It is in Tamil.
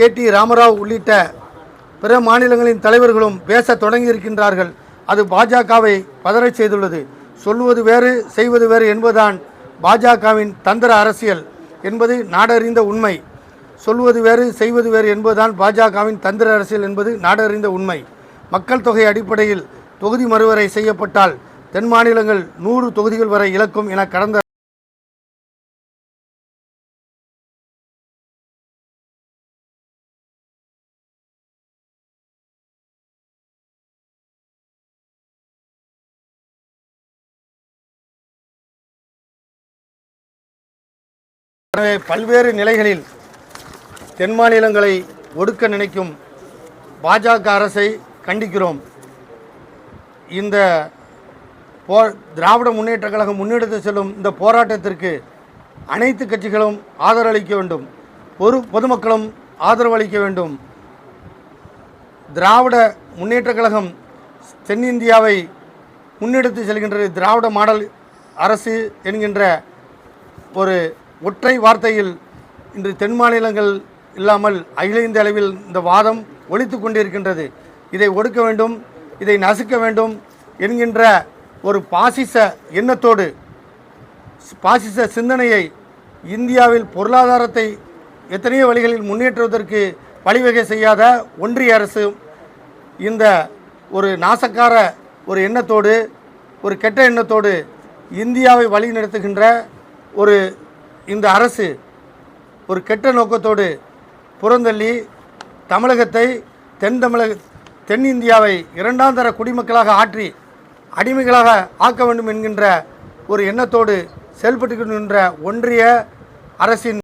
கே டி ராமராவ் உள்ளிட்ட பிற மாநிலங்களின் தலைவர்களும் பேசத் தொடங்கியிருக்கின்றார்கள். அது பாஜகவை பதறச் செய்துள்ளது. சொல்வது வேறு செய்வது வேறு என்பதுதான் பாஜகவின் தந்திர அரசியல் என்பது நாடறிந்த உண்மை. சொல்வது வேறு செய்வது வேறு என்பதுதான் பாஜகவின் தந்திர அரசியல் என்பது நாடறிந்த உண்மை. மக்கள் தொகை அடிப்படையில் தொகுதி மறுவரை செய்யப்பட்டால் தென் மாநிலங்கள் நூறு தொகுதிகள் வரை இழக்கும் என கடந்த எனவே பல்வேறு நிலைகளில் தென் மாநிலங்களை ஒடுக்க நினைக்கும் பாஜக அரசை கண்டிக்கிறோம். இந்த போ திராவிட முன்னேற்ற கழகம் முன்னெடுத்து செல்லும் இந்த போராட்டத்திற்கு அனைத்து கட்சிகளும் ஆதரவளிக்க வேண்டும். பொது பொதுமக்களும் ஆதரவளிக்க வேண்டும். திராவிட முன்னேற்ற கழகம் தென்னிந்தியாவை முன்னெடுத்து செல்கின்றது திராவிட மாடல் அரசு என்கின்ற ஒரு ஒற்றை வார்த்தையில் இன்று தென் மாநிலங்கள் இல்லாமல் அகில இந்திய அளவில் இந்த வாதம் ஒழித்து கொண்டிருக்கின்றது. இதை ஒடுக்க வேண்டும் இதை நசுக்க வேண்டும் என்கின்ற ஒரு பாசிச எண்ணத்தோடு பாசிச சிந்தனையை இந்தியாவில் பொருளாதாரத்தை எத்தனையோ வழிகளில் முன்னேற்றுவதற்கு வழிவகை செய்யாத ஒன்றிய அரசு இந்த ஒரு நாசக்கார ஒரு எண்ணத்தோடு ஒரு கெட்ட எண்ணத்தோடு இந்தியாவை வழிநடத்துகின்ற ஒரு இந்த அரசு ஒரு கெட்ட நோக்கத்தோடு புறந்தள்ளி தமிழகத்தை தென் தமிழக தென்னிந்தியாவை இரண்டாம் தர குடிமக்களாக ஆற்றி அடிமைகளாக ஆக்க வேண்டும் என்கின்ற ஒரு எண்ணத்தோடு செயல்பட்டு ஒன்றிய அரசின்